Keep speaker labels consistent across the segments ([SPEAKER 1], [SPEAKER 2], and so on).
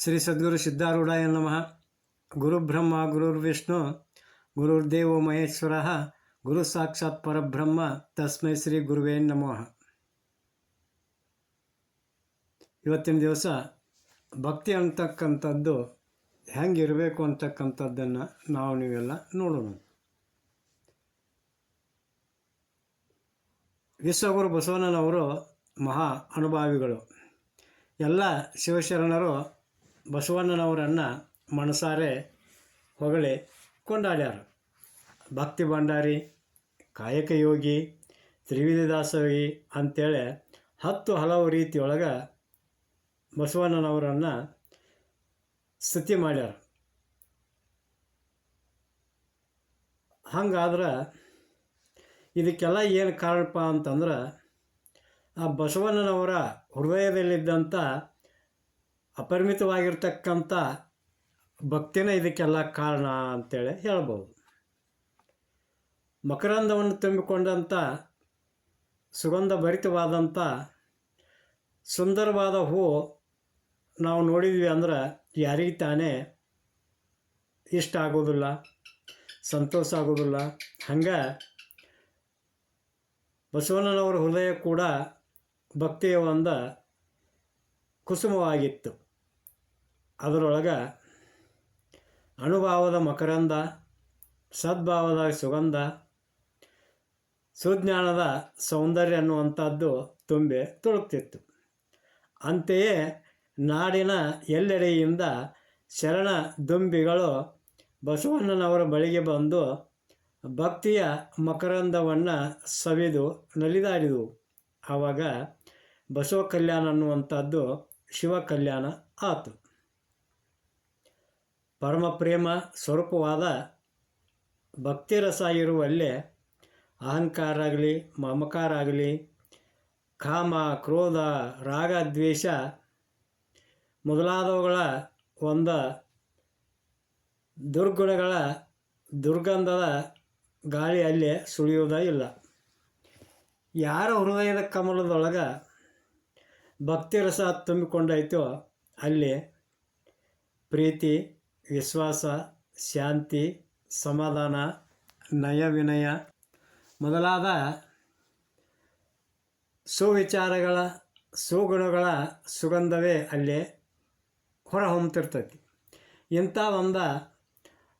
[SPEAKER 1] ಶ್ರೀ ಸದ್ಗುರು ಸಿದ್ಧಾರೂಢಾಯ ನಮಃ. ಗುರುಬ್ರಹ್ಮ ಗುರುರ್ವಿಷ್ಣು ಗುರುರ್ದೇವೋ ಮಹೇಶ್ವರ, ಗುರು ಸಾಕ್ಷಾತ್ ಪರಬ್ರಹ್ಮ, ತಸ್ಮೈ ಶ್ರೀ ಗುರುವೇ ನಮಃ. ಇವತ್ತಿನ ದಿವಸ ಭಕ್ತಿ ಅಂತಕ್ಕಂಥದ್ದು ಹೆಂಗಿರಬೇಕು ಅಂತಕ್ಕಂಥದ್ದನ್ನು ನಾವು ನೀವೆಲ್ಲ ನೋಡೋಣ. ವಿಶ್ವಗುರು ಬಸವಣ್ಣನವರು ಮಹಾ ಅನುಭಾವಿಗಳು. ಎಲ್ಲ ಶಿವಶರಣರು ಬಸವಣ್ಣನವರನ್ನು ಮನಸಾರೆ ಹೊಗಳಿ ಕೊಂಡಾಡ್ಯಾರ. ಭಕ್ತಿ ಭಂಡಾರಿ, ಕಾಯಕ ಯೋಗಿ ತ್ರಿವಿಧ ದಾಸೋಗಿ ಅಂಥೇಳಿ ಹತ್ತು ಹಲವು ರೀತಿಯೊಳಗೆ ಬಸವಣ್ಣನವರನ್ನು ಸ್ತುತಿ ಮಾಡ್ಯಾರ. ಹಂಗಾದ್ರೆ ಇದಕ್ಕೆಲ್ಲ ಏನು ಕಾರಣಪ್ಪ ಅಂತಂದ್ರೆ ಆ ಬಸವಣ್ಣನವರ ಹೃದಯದಲ್ಲಿದ್ದಂಥ ಅಪರಿಮಿತವಾಗಿರ್ತಕ್ಕಂಥ ಭಕ್ತಿನೇ ಇದಕ್ಕೆಲ್ಲ ಕಾರಣ ಅಂತೇಳಿ ಹೇಳ್ಬೋದು. ಮಕರಂದವನ್ನು ತುಂಬಿಕೊಂಡಂಥ ಸುಗಂಧ ಭರಿತವಾದಂಥ ಸುಂದರವಾದ ಹೂ ನಾವು ನೋಡಿದ್ವಿ ಅಂದ್ರೆ ಯಾರಿಗೆ ತಾನೇ ಇಷ್ಟ ಆಗೋದಿಲ್ಲ, ಸಂತೋಷ ಆಗೋದಿಲ್ಲ. ಹಂಗೆ ಬಸವಣ್ಣನವರ ಹೃದಯ ಕೂಡ ಭಕ್ತಿಯ ಒಂದು ಕುಸುಮವಾಗಿತ್ತು. ಅದರೊಳಗೆ ಅನುಭಾವದ ಮಕರಂದ, ಸದ್ಭಾವದ ಸುಗಂಧ, ಸುಜ್ಞಾನದ ಸೌಂದರ್ಯ ಅನ್ನುವಂಥದ್ದು ತುಂಬೆ ತುಳುಕ್ತಿತ್ತು. ಅಂತೆಯೇ ನಾಡಿನ ಎಲ್ಲೆಡೆಯಿಂದ ಶರಣ ದುಂಬಿಗಳು ಬಸವಣ್ಣನವರ ಬಳಿಗೆ ಬಂದು ಭಕ್ತಿಯ ಮಕರಂದವನ್ನು ಸವಿದು ನಲಿದಾಡಿದವು. ಆವಾಗ ಬಸವ ಕಲ್ಯಾಣ ಅನ್ನುವಂಥದ್ದು ಶಿವ ಕಲ್ಯಾಣ ಆತು. ಪರಮ ಪ್ರೇಮ ಸ್ವರೂಪವಾದ ಭಕ್ತಿರಸ ಇರುವಲ್ಲೇ ಅಹಂಕಾರ ಆಗಲಿ ಮಮಕಾರ ಆಗಲಿ ಕಾಮ, ಕ್ರೋಧ, ರಾಗ, ದ್ವೇಷ ಮೊದಲಾದವುಗಳ ಒಂದು ದುರ್ಗುಣಗಳ ದುರ್ಗಂಧದ ಗಾಳಿ ಅಲ್ಲೇ ಸುಳಿಯುವುದೇ ಇಲ್ಲ ಯಾರ ಹೃದಯದ ಕಮಲದೊಳಗೆ ಭಕ್ತಿ ರಸ ತುಂಬಿಕೊಂಡೈತೋ ಅಲ್ಲಿ ಪ್ರೀತಿ ವಿಶ್ವಾಸ, ಶಾಂತಿ, ಸಮಾಧಾನ ನಯ ವಿನಯ ಮೊದಲಾದ ಸುವಿಚಾರಗಳ, ಸುಗುಣಗಳ ಸುಗಂಧವೇ ಅಲ್ಲಿ ಹೊರಹೊಮ್ಮತಿರ್ತೈತಿ ಇಂಥ ಒಂದು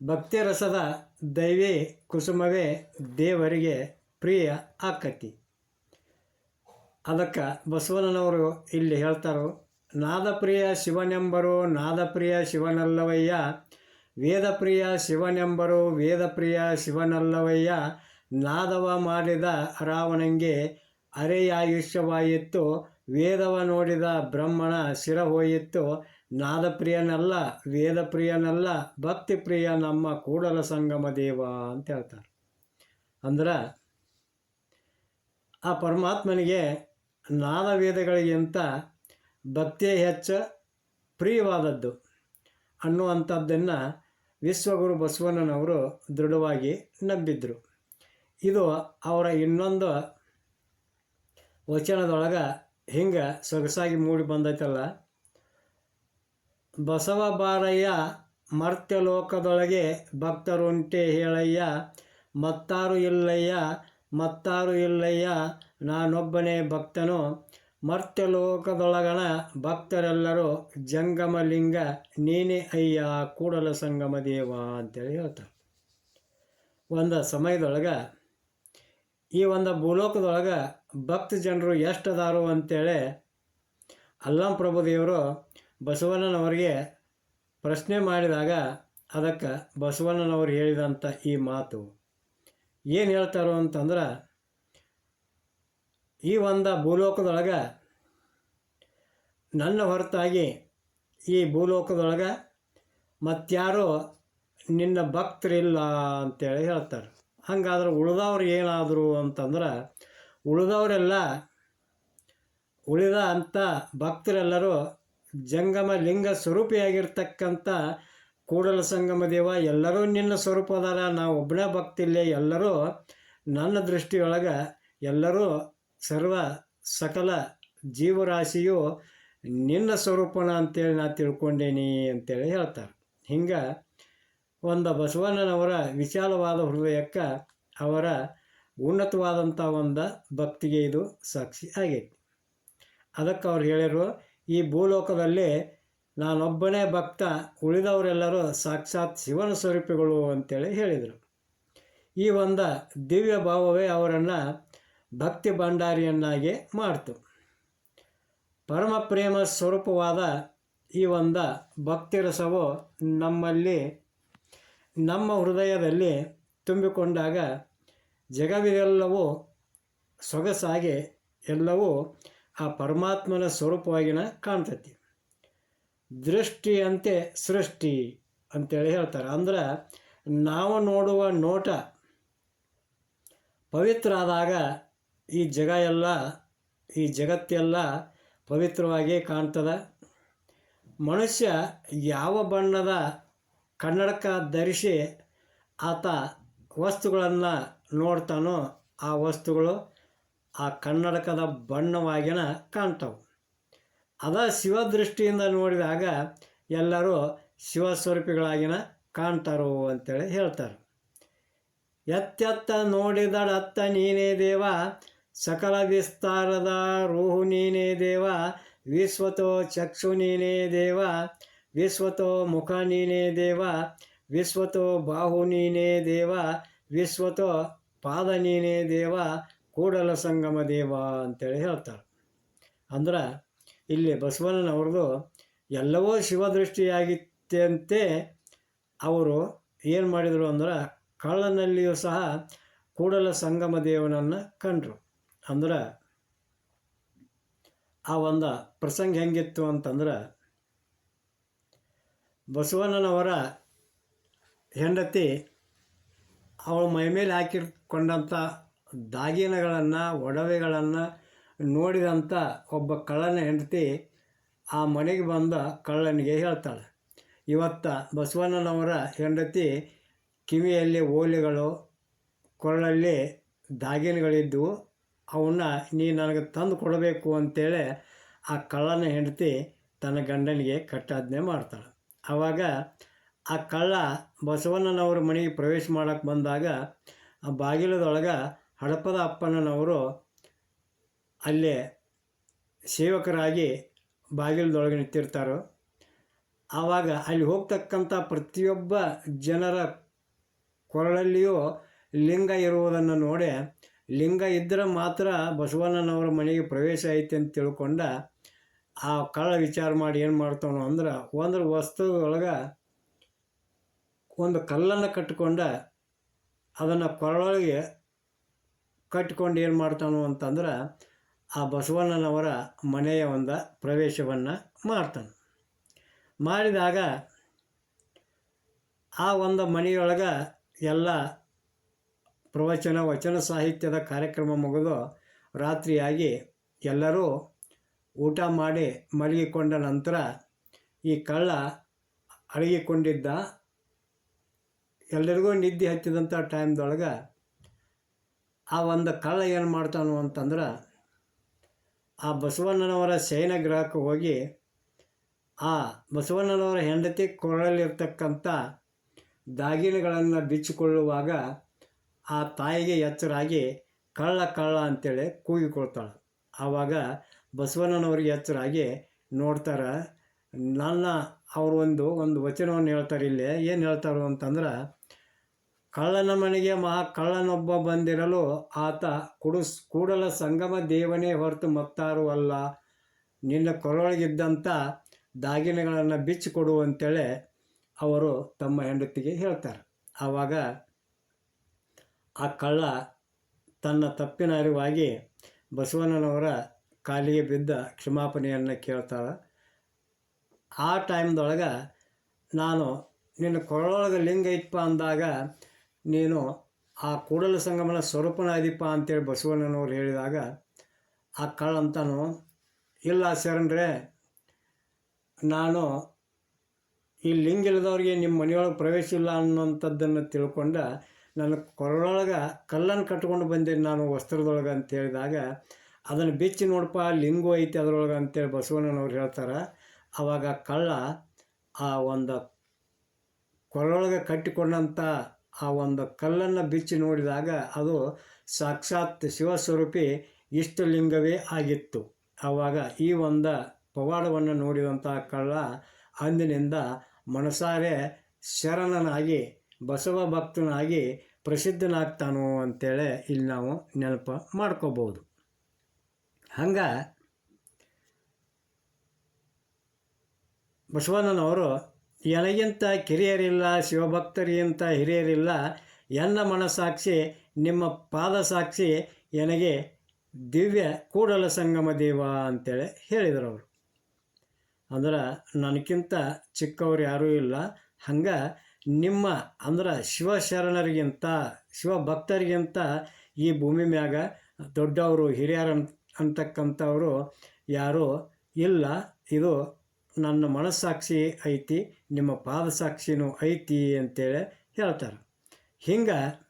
[SPEAKER 1] ಭಕ್ತಿ ರಸದ ದೈವಿ, ಕುಸುಮವೇ ದೇವರಿಗೆ ಪ್ರಿಯ ಆಕತಿ. ಅದಕ್ಕೆ ಬಸವಣ್ಣನವರು ಇಲ್ಲಿ ಹೇಳ್ತಾರೋ ನಾದಪ್ರಿಯ ಶಿವನೆಂಬರು ನಾದಪ್ರಿಯ ಶಿವನಲ್ಲವಯ್ಯ, ವೇದಪ್ರಿಯ ಶಿವನೆಂಬರು ವೇದಪ್ರಿಯ ಶಿವನಲ್ಲವಯ್ಯ, ನಾದವ ಮಾಡಿದ ರಾವಣಂಗೆ ಅರೆಯಾಯುಷ್ಯವಾಯಿತು, ವೇದವ ನೋಡಿದ ಬ್ರಹ್ಮಣ ಶಿರ ಹೋಯಿತು ನಾದಪ್ರಿಯನಲ್ಲ, ವೇದಪ್ರಿಯನಲ್ಲ, ಭಕ್ತಿಪ್ರಿಯ ನಮ್ಮ ಕೂಡಲ ಸಂಗಮ ದೇವ ಅಂತ ಹೇಳ್ತಾರೆ. ಅಂದ್ರೆ, ಆ ಪರಮಾತ್ಮನಿಗೆ ನಾದ ವೇದಗಳಿಗಿಂತ ಭಕ್ತಿಯೇ ಹೆಚ್ಚು ಪ್ರಿಯವಾದದ್ದು. ಅನ್ನುವಂಥದ್ದನ್ನು ವಿಶ್ವಗುರು ಬಸವಣ್ಣನವರು ದೃಢವಾಗಿ ನಂಬಿದ್ರು. ಇದು ಅವರ ಇನ್ನೊಂದು ವಚನದೊಳಗೆ ಹಿಂಗೆ ಸೊಗಸಾಗಿ ಮೂಡಿ ಬಂದೈತಲ್ಲ. ಬಸವ ಬಾರಯ್ಯ ಮರ್ತ್ಯಲೋಕದೊಳಗೆ ಭಕ್ತರುಂಟೆ ಹೇಳಯ್ಯ, ಮತ್ತಾರು ಇಲ್ಲಯ್ಯ ಮತ್ತಾರು ಇಲ್ಲಯ್ಯ, ನಾನೊಬ್ಬನೇ ಭಕ್ತನು ಮರ್ತ್ಯಲೋಕದೊಳಗಣ ಭಕ್ತರೆಲ್ಲರೂ ಜಂಗಮಲಿಂಗ ನೀನೇ ಅಯ್ಯ ಕೂಡಲ ಸಂಗಮ ದೇವ ಅಂತೇಳಿ ಹೇಳ್ತಾರೆ. ಒಂದು ಸಮಯದೊಳಗೆ, ಈ ಒಂದು ಭೂಲೋಕದೊಳಗೆ ಭಕ್ತ ಜನರು ಎಷ್ಟದಾರು ಅಂತೇಳಿ ಅಲ್ಲಂ ಪ್ರಭುದೇವರು ಬಸವಣ್ಣನವರಿಗೆ ಪ್ರಶ್ನೆ ಮಾಡಿದಾಗ ಅದಕ್ಕೆ ಬಸವಣ್ಣನವರು ಹೇಳಿದಂಥ ಈ ಮಾತು. ಏನು ಹೇಳ್ತಾರೋ ಅಂತಂದ್ರೆ ಈ ಒಂದು ಭೂಲೋಕದೊಳಗೆ ನನ್ನ ಹೊರತಾಗಿ ಈ ಭೂಲೋಕದೊಳಗೆ ಮತ್ತಾರೋ ನಿನ್ನ ಭಕ್ತರಿಲ್ಲ ಅಂತೇಳಿ ಹೇಳ್ತಾರೆ. ಹಂಗಾದ್ರೆ ಉಳಿದವ್ರು ಏನಾದರು ಅಂತಂದ್ರೆ ಉಳಿದವರೆಲ್ಲ ಉಳಿದ ಅಂಥ ಭಕ್ತರೆಲ್ಲರೂ ಜಂಗಮ ಲಿಂಗ ಸ್ವರೂಪಿಯಾಗಿರ್ತಕ್ಕಂಥ ಕೂಡಲ ಸಂಗಮ ದೇವ ಎಲ್ಲರೂ ನಿನ್ನ ಸ್ವರೂಪದಾರ, ನಾವು ಒಬ್ಬನೇ ಭಕ್ತಿಲ್ಲೇ ಎಲ್ಲರೂ ನನ್ನ ದೃಷ್ಟಿಯೊಳಗೆ ಎಲ್ಲರೂ ಸರ್ವ ಸಕಲ ಜೀವರಾಶಿಯು ನಿನ್ನ ಸ್ವರೂಪನ ಅಂತೇಳಿ ನಾ ತಿಳ್ಕೊಂಡೇನಿ ಅಂತೇಳಿ ಹೇಳ್ತಾರೆ. ಹಿಂಗೆ ಒಂದು ಬಸವಣ್ಣನವರ ವಿಶಾಲವಾದ ಹೃದಯಕ್ಕೆ ಅವರ ಉನ್ನತವಾದಂಥ ಒಂದು ಭಕ್ತಿಗೆ ಇದು ಸಾಕ್ಷಿ ಆಗೈತಿ. ಅದಕ್ಕೆ ಅವ್ರು ಹೇಳಿದರು, ಈ ಭೂಲೋಕದಲ್ಲಿ ನಾನೊಬ್ಬನೇ ಭಕ್ತ, ಉಳಿದವರೆಲ್ಲರೂ ಸಾಕ್ಷಾತ್ ಶಿವನ ಸ್ವರೂಪಿಗಳು ಅಂತೇಳಿ ಹೇಳಿದರು. ಈ ಒಂದು ದಿವ್ಯ ಭಾವವೇ ಅವರನ್ನು ಭಕ್ತಿ ಭಂಡಾರಿಯನ್ನಾಗಿ ಮಾಡ್ತು. ಪರಮ ಪ್ರೇಮ ಸ್ವರೂಪವಾದ ಈ ಒಂದು ಭಕ್ತಿ ರಸವು ನಮ್ಮಲ್ಲಿ, ನಮ್ಮ ಹೃದಯದಲ್ಲಿ ತುಂಬಿಕೊಂಡಾಗ ಜಗವಿದೆಲ್ಲವೂ ಸೊಗಸಾಗಿ ಎಲ್ಲವೂ ಆ ಪರಮಾತ್ಮನ ಸ್ವರೂಪವಾಗಿನ ಕಾಣ್ತೈತಿ. ದೃಷ್ಟಿಯಂತೆ ಸೃಷ್ಟಿ ಅಂತೇಳಿ ಹೇಳ್ತಾರೆ. ಅಂದ್ರೆ ನಾವು ನೋಡುವ ನೋಟ ಪವಿತ್ರ ಆದಾಗ ಈ ಜಗ ಎಲ್ಲ, ಈ ಜಗತ್ತೆಲ್ಲ ಪವಿತ್ರವಾಗಿ ಕಾಣ್ತದೆ. ಮನುಷ್ಯ ಯಾವ ಬಣ್ಣದ ಕನ್ನಡಕ ಧರಿಸಿ ಆತ ವಸ್ತುಗಳನ್ನು ನೋಡ್ತಾನೋ ಆ ವಸ್ತುಗಳು ಆ ಕನ್ನಡಕದ ಬಣ್ಣವಾಗಿನ ಕಾಣ್ತವೆ. ಅದ ಶಿವದೃಷ್ಟಿಯಿಂದ ನೋಡಿದಾಗ ಎಲ್ಲರೂ ಶಿವಸ್ವರೂಪಿಗಳಾಗಿನ ಕಾಣ್ತಾರೋ ಅಂತೇಳಿ ಹೇಳ್ತಾರೆ. ಎತ್ತೆತ್ತ ನೋಡಿದಡತ್ತ ನೀನೇ ದೇವ ಸಕಲ ವಿಸ್ತಾರದ ರೂಹು ದೇವ ವಿಶ್ವತೋ ಚಕ್ಷು ನೀನೇ ದೇವ ವಿಶ್ವತೋ ಮುಖ ನೀನೇ ದೇವ ವಿಶ್ವತೋ ಬಾಹು ನೀನೇ ದೇವ ವಿಶ್ವತೋ ಪಾದ ನೀನೇ ದೇವ, ಕೂಡಲ ಸಂಗಮ ದೇವ ಅಂತೇಳಿ ಹೇಳ್ತಾರೆ. ಅಂದ್ರೆ ಇಲ್ಲಿ ಬಸವಣ್ಣನವ್ರದ್ದು ಎಲ್ಲವೂ ಶಿವದೃಷ್ಟಿಯಾಗಿತ್ತಂತೆ ಅವರು ಏನು ಮಾಡಿದರು ಅಂದ್ರೆ ಕಳ್ಳನಲ್ಲಿಯೂ ಸಹ ಕೂಡಲ ಸಂಗಮ ದೇವನನ್ನು ಕಂಡ್ರು. ಅಂದ್ರೆ ಆ ಒಂದು ಪ್ರಸಂಗ ಹೆಂಗಿತ್ತು ಅಂತಂದ್ರೆ ಬಸವಣ್ಣನವರ ಹೆಂಡತಿ ಅವಳ ಮೈಮೇಲೆ ಹಾಕಿಕೊಂಡಂಥ ದಾಗಿನಗಳನ್ನು, ಒಡವೆಗಳನ್ನು ನೋಡಿದಂಥ ಒಬ್ಬ ಕಳ್ಳನ ಹೆಂಡತಿ ಆ ಮನೆಗೆ ಬಂದ ಕಳ್ಳನಿಗೆ ಹೇಳ್ತಾಳೆ, ಇವತ್ತ ಬಸವಣ್ಣನವರ ಹೆಂಡತಿ ಕಿವಿಯಲ್ಲಿ ಓಲೆಗಳು, ಕೊರಳಲ್ಲಿ ದಾಗಿನಗಳಿದ್ದವು. ಅವನ್ನ ನೀ ನನಗೆ ತಂದು ಕೊಡಬೇಕು ಅಂತೇಳಿ ಆ ಕಳ್ಳನ ಹೆಂಡತಿ ತನ್ನ ಗಂಡನಿಗೆ ಕಟ್ಟಾಜ್ಞೆ ಮಾಡ್ತಾಳೆ. ಆವಾಗ ಆ ಕಳ್ಳ ಬಸವಣ್ಣನವರ ಮನೆಗೆ ಪ್ರವೇಶ ಮಾಡೋಕ್ಕೆ ಬಂದಾಗ ಆ ಬಾಗಿಲದೊಳಗೆ ಹಡಪದ ಅಪ್ಪಣ್ಣನವರು ಅಲ್ಲೇ ಸೇವಕರಾಗಿ ಬಾಗಿಲದೊಳಗೆ ನಿಂತಿರ್ತಾರೆ ಆವಾಗ ಅಲ್ಲಿ ಹೋಗ್ತಕ್ಕಂಥ ಪ್ರತಿಯೊಬ್ಬ ಜನರ ಕೊರಳಲ್ಲಿಯೂ ಲಿಂಗ ಇರುವುದನ್ನು ನೋಡಿ ಲಿಂಗ ಇದ್ದರೆ ಮಾತ್ರ ಬಸವಣ್ಣನವರ ಮನೆಗೆ ಪ್ರವೇಶ ಐತೆ ಅಂತ ತಿಳ್ಕೊಂಡ ಆ ಕಳ್ಳ ವಿಚಾರ ಮಾಡಿ ಏನು ಮಾಡ್ತಾನೋ ಅಂದ್ರೆ ಒಂದು ವಸ್ತುದೊಳಗೆ ಒಂದು ಕಲ್ಲನ್ನು ಕಟ್ಟಿಕೊಂಡ ಅದನ್ನು ಕೊರಳೊಳಗೆ ಕಟ್ಟಿಕೊಂಡು ಏನು ಮಾಡ್ತಾನೋ ಅಂತಂದ್ರೆ ಆ ಬಸವಣ್ಣನವರ ಮನೆಯ ಒಂದು ಪ್ರವೇಶವನ್ನು ಮಾಡ್ತಾನೆ. ಮಾಡಿದಾಗ ಆ ಒಂದು ಮನೆಯೊಳಗೆ ಎಲ್ಲ ಪ್ರವಚನ, ವಚನ ಸಾಹಿತ್ಯದ ಕಾರ್ಯಕ್ರಮ ಮುಗಿದು ರಾತ್ರಿಯಾಗಿ ಎಲ್ಲರೂ ಊಟ ಮಾಡಿ ಮಲಗಿಕೊಂಡ ನಂತರ ಈ ಕಳ್ಳ ಅಡಗಿಕೊಂಡಿದ್ದ ಎಲ್ಲರಿಗೂ ನಿದ್ದೆ ಹತ್ತಿದಂಥ ಟೈಮ್ದೊಳಗೆ ಆ ಒಂದು ಕಳ್ಳ ಏನು ಮಾಡ್ತಾನು ಅಂತಂದ್ರೆ ಆ ಬಸವಣ್ಣನವರ ಶಯನ ಗ್ರಹಕ್ಕೆ ಹೋಗಿ ಆ ಬಸವಣ್ಣನವರ ಹೆಂಡತಿ ಕೊರಳಲ್ಲಿರ್ತಕ್ಕಂಥ ದಾಗಿನೆಗಳನ್ನು ಬಿಚ್ಚಿಕೊಳ್ಳುವಾಗ ಆ ತಾಯಿಗೆ ಎಚ್ಚರಾಗಿ ಕಳ್ಳ ಕಳ್ಳ ಅಂತೇಳಿ ಕೂಗಿಕೊಳ್ತಾಳೆ ಆವಾಗ ಬಸವಣ್ಣನವ್ರಿಗೆ ಎಚ್ಚರಾಗಿ ನೋಡ್ತಾರೆ, ನನ್ನ ಅವರು ಒಂದು ಒಂದು ವಚನವನ್ನು ಹೇಳ್ತಾರೆ ಇಲ್ಲಿ. ಏನು ಹೇಳ್ತಾರೋ ಅಂತಂದ್ರೆ, ಕಳ್ಳನ ಮನೆಗೆ ಮಹಾ ಕಳ್ಳನೊಬ್ಬ ಬಂದಿರಲು ಆತ ಕುಡುಸ್, ಕೂಡಲ ಸಂಗಮ ದೇವನೇ ಹೊರತು ಮತ್ತಾರು ಅಲ್ಲ. ನಿನ್ನ ಕೊರೊಳಗಿದ್ದಂಥ ದಾಗಿನೆಗಳನ್ನು ಬಿಚ್ಚಿಕೊಡು ಅಂತೇಳಿ ಅವರು ತಮ್ಮ ಹೆಂಡತಿಗೆ ಹೇಳ್ತಾರೆ. ಆವಾಗ ಆ ಕಳ್ಳ ತನ್ನ ತಪ್ಪಿನ ಅರಿವಾಗಿ ಬಸವಣ್ಣನವರ ಕಾಲಿಗೆ ಬಿದ್ದ ಕ್ಷಮಾಪಣೆಯನ್ನು ಕೇಳ್ತಾಳೆ. ಆ ಟೈಮ್ದೊಳಗೆ ನಾನು, ನಿನ್ನ ಕೊರಳೊಳಗೆ ಲಿಂಗ ಇತ್ತಪ್ಪ ಅಂದಾಗ ನೀನು ಆ ಕೂಡಲ ಸಂಗಮನ ಸ್ವರೂಪನ ಇದೀಪ ಅಂತೇಳಿ ಬಸವಣ್ಣನವ್ರು ಹೇಳಿದಾಗ, ಆ ಕಳ್ಳಂತನು ಇಲ್ಲ ಶರಣ್ರೆ, ನಾನು ಈ ಲಿಂಗ ಇಲ್ಲದವ್ರಿಗೆ ನಿಮ್ಮ ಮನೆಯೊಳಗೆ ಪ್ರವೇಶ ಇಲ್ಲ ಅನ್ನೋಂಥದ್ದನ್ನು ತಿಳ್ಕೊಂಡ ನನ್ನ ಕೊರಳೊಳಗೆ ಕಲ್ಲನ್ನು ಕಟ್ಕೊಂಡು ಬಂದೇನೆ ನಾನು ವಸ್ತ್ರದೊಳಗೆ ಅಂತ ಹೇಳಿದಾಗ, ಅದನ್ನು ಬಿಚ್ಚಿ ನೋಡಪ್ಪ, ಲಿಂಗು ಐತಿ ಅದರೊಳಗೆ ಅಂತೇಳಿ ಬಸವಣ್ಣನವ್ರು ಹೇಳ್ತಾರೆ. ಆವಾಗ ಕಳ್ಳ ಆ ಒಂದು ಕೊರಳೊಳಗೆ ಕಟ್ಟಿಕೊಂಡಂಥ ಆ ಒಂದು ಕಲ್ಲನ್ನು ಬಿಚ್ಚಿ ನೋಡಿದಾಗ ಅದು ಸಾಕ್ಷಾತ್ ಶಿವಸ್ವರೂಪಿ ಇಷ್ಟಲಿಂಗವೇ ಆಗಿತ್ತು. ಆವಾಗ ಈ ಒಂದು ಪವಾಡವನ್ನು ನೋಡಿದಂಥ ಕಳ್ಳ ಅಂದಿನಿಂದ ಮನಸಾರೆ ಶರಣನಾಗಿ ಬಸವ ಭಕ್ತನಾಗಿ ಪ್ರಸಿದ್ಧನಾಗ್ತಾನೋ ಅಂತೇಳಿ ಇಲ್ಲಿ ನಾವು ನೆನಪು ಮಾಡ್ಕೋಬೋದು. ಹಂಗೆ ಬಸವಣ್ಣನವರು ಎನಗಿಂತ ಕಿರಿಯರಿಲ್ಲ, ಶಿವಭಕ್ತರಿಗಿಂತ ಹಿರಿಯರಿಲ್ಲ, ಎನ್ನ ಮನಸಾಕ್ಷಿ ನಿಮ್ಮ ಪಾದ ಸಾಕ್ಷಿ ನನಗೆ ದಿವ್ಯ ಕೂಡಲ ಸಂಗಮ ದೇವ ಅಂತೇಳಿ ಹೇಳಿದರು ಅವರು ಅಂದ್ರೆ ನನಗಿಂತ ಚಿಕ್ಕವ್ರು ಯಾರೂ ಇಲ್ಲ. ಹಂಗೆ ನಿಮ್ಮ ಅಂದ್ರೆ ಶಿವಶರಣರಿಗಿಂತ, ಶಿವಭಕ್ತರಿಗಿಂತ ಈ ಭೂಮಿ ಮ್ಯಾಗ ದೊಡ್ಡವರು, ಹಿರಿಯರು ಅಂತ ಅಂತಕ್ಕಂಥವರು ಯಾರೂ ಇಲ್ಲ. ಇದು ನನ್ನ ಮನಸ್ಸಾಕ್ಷಿ ಐತಿ, ನಿಮ್ಮ ಪಾದಸಾಕ್ಷಿನೂ ಐತಿ ಅಂತೇಳಿ ಹೇಳ್ತಾರೆ. ಹಿಂಗೆ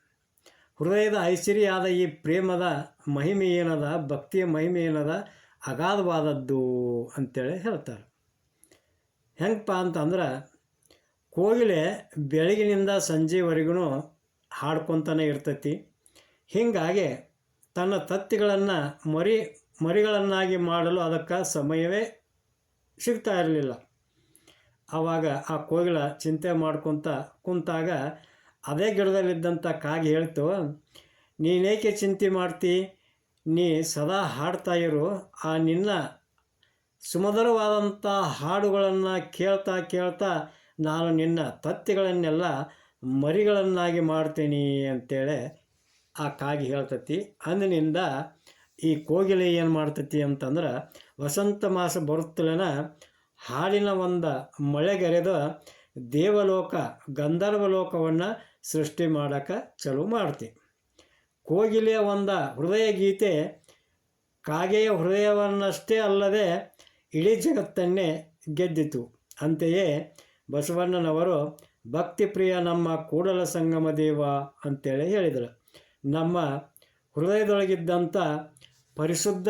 [SPEAKER 1] ಹೃದಯದ ಐಶ್ವರ್ಯಾದ ಈ ಪ್ರೇಮದ ಮಹಿಮೆ ಏನದ, ಭಕ್ತಿಯ ಮಹಿಮೆ ಏನದ, ಅಗಾಧವಾದದ್ದು ಅಂತೇಳಿ ಹೇಳ್ತಾರೆ. ಹೆಂಗಪ್ಪ ಅಂತಂದ್ರೆ ಕೋಗಿಲೆ ಬೆಳಗಿನಿಂದ ಸಂಜೆವರೆಗೂ ಹಾಡ್ಕೊತಾನೆ ಇರ್ತೈತಿ. ಹೀಗಾಗಿ ತನ್ನ ತತ್ತಿಗಳನ್ನು ಮರಿ, ಮರಿಗಳನ್ನಾಗಿ ಮಾಡಲು ಅದಕ್ಕೆ ಸಮಯವೇ ಸಿಗ್ತಾ ಇರಲಿಲ್ಲ. ಆವಾಗ ಆ ಕೋಗಿಲ ಚಿಂತೆ ಮಾಡ್ಕೊತ ಕುಂತಾಗ ಅದೇ ಗಿಡದಲ್ಲಿದ್ದಂಥ ಕಾಗೆ ಹೇಳ್ತು, ನೀನೇಕೆ ಚಿಂತೆ ಮಾಡ್ತಿ? ನೀ ಸದಾ ಹಾಡ್ತಾ ಇರು. ಆ ನಿನ್ನ ಸುಮಧುರವಾದಂಥ ಹಾಡುಗಳನ್ನು ಕೇಳ್ತಾ ಕೇಳ್ತಾ ನಾನು ನಿನ್ನ ತತ್ತಿಗಳನ್ನೆಲ್ಲ ಮರಿಗಳನ್ನಾಗಿ ಮಾಡ್ತೀನಿ ಅಂತೇಳಿ ಆ ಕಾಗಿ ಹೇಳ್ತತಿ. ಅಂದಿನಿಂದ ಈ ಕೋಗಿಲೆ ಏನು ಮಾಡ್ತತಿ ಅಂತಂದ್ರೆ ವಸಂತ ಮಾಸ ಬರುತ್ತಲೇನ ಹಾಡಿನ ಒಂದು ಮಳೆಗೆರೆದು ದೇವಲೋಕ, ಗಂಧರ್ವ ಲೋಕವನ್ನು ಸೃಷ್ಟಿ ಮಾಡೋಕ್ಕೆ ಚಲೋ ಮಾಡ್ತಿ. ಕೋಗಿಲೆಯ ಒಂದು ಹೃದಯ ಗೀತೆ ಕಾಗೆಯ ಹೃದಯವನ್ನಷ್ಟೇ ಅಲ್ಲದೆ ಇಡೀ ಜಗತ್ತನ್ನೇ ಗೆದ್ದಿತು. ಅಂತೆಯೇ ಬಸವಣ್ಣನವರು ಭಕ್ತಿಪ್ರಿಯ ನಮ್ಮ ಕೂಡಲ ಸಂಗಮ ದೇವ ಅಂತೇಳಿ ಹೇಳಿದರು. ನಮ್ಮ ಹೃದಯದೊಳಗಿದ್ದಂಥ ಪರಿಶುದ್ಧ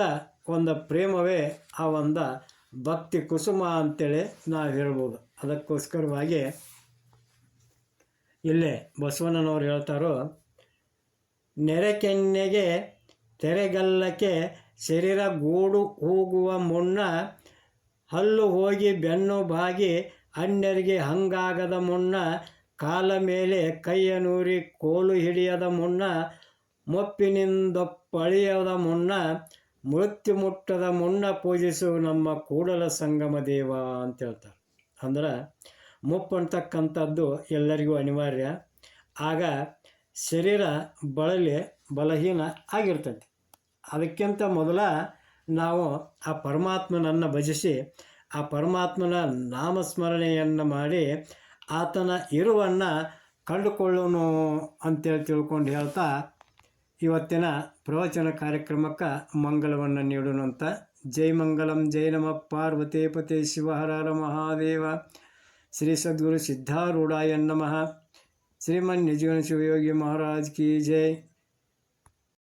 [SPEAKER 1] ಒಂದು ಪ್ರೇಮವೇ ಆ ಒಂದು ಭಕ್ತಿ ಕುಸುಮ ಅಂತೇಳಿ ನಾವು ಹೇಳ್ಬೋದು. ಅದಕ್ಕೋಸ್ಕರವಾಗಿ ಇಲ್ಲೇ ಬಸವಣ್ಣನವರು ಹೇಳ್ತಾರೋ ನೆರೆಕೆನ್ನೆಗೆ ತೆರೆಗಲ್ಲಕ್ಕೆ ಶರೀರ ಗೂಡು ಹೋಗುವ ಮುನ್ನ ಹಲ್ಲು ಹೋಗಿ ಬೆನ್ನು ಬಾಗಿ ಅನ್ಯರಿಗೆ ಹಂಗಾಗದ ಮುನ್ನ ಕಾಲ ಮೇಲೆ ಕೈಯ ನೂರಿ ಕೋಲು ಹಿಡಿಯದ ಮುನ್ನ, ಮೊಪ್ಪಿನಿಂದೊಪ್ಪಳಿಯದ ಮುನ್ನ, ಮೃತ್ಯು ಮುಟ್ಟದ ಮುನ್ನ ಪೂಜಿಸು ನಮ್ಮ ಕೂಡಲ ಸಂಗಮ ದೇವ ಅಂತ ಹೇಳ್ತಾರೆ. ಅಂದ್ರೆ ಮುಪ್ಪು ಅಂತಕ್ಕಂಥದ್ದು ಎಲ್ಲರಿಗೂ ಅನಿವಾರ್ಯ. ಆಗ ಶರೀರ ಬಳಲಿ ಬಲಹೀನ ಆಗಿರ್ತೈತಿ. ಅದಕ್ಕಿಂತ ಮೊದಲ ನಾವು ಆ ಪರಮಾತ್ಮನನ್ನು ಭಜಿಸಿ ಆ ಪರಮಾತ್ಮನ ನಾಮಸ್ಮರಣೆಯನ್ನು ಮಾಡಿ ಆತನ ಇರುವನ್ನು ಕಂಡುಕೊಳ್ಳೋನು ಅಂತೇಳಿ ತಿಳ್ಕೊಂಡು ಹೇಳ್ತಾ ಇವತ್ತಿನ ಪ್ರವಚನ ಕಾರ್ಯಕ್ರಮಕ್ಕೆ ಮಂಗಲವನ್ನು ನೀಡೋಣ ಅಂತ. ಜೈ ಮಂಗಲಂ, ಜೈ ನಮ. ಪಾರ್ವತಿ ಪತಿ ಶಿವಹರ ಮಹಾದೇವ. ಶ್ರೀ ಸದ್ಗುರು ಸಿದ್ಧಾರೂಢಾಯ ನಮಃ. ಶ್ರೀಮನ್ ನಿಜೀವನ ಶಿವಯೋಗಿ ಮಹಾರಾಜ್ ಕಿ ಜೈ.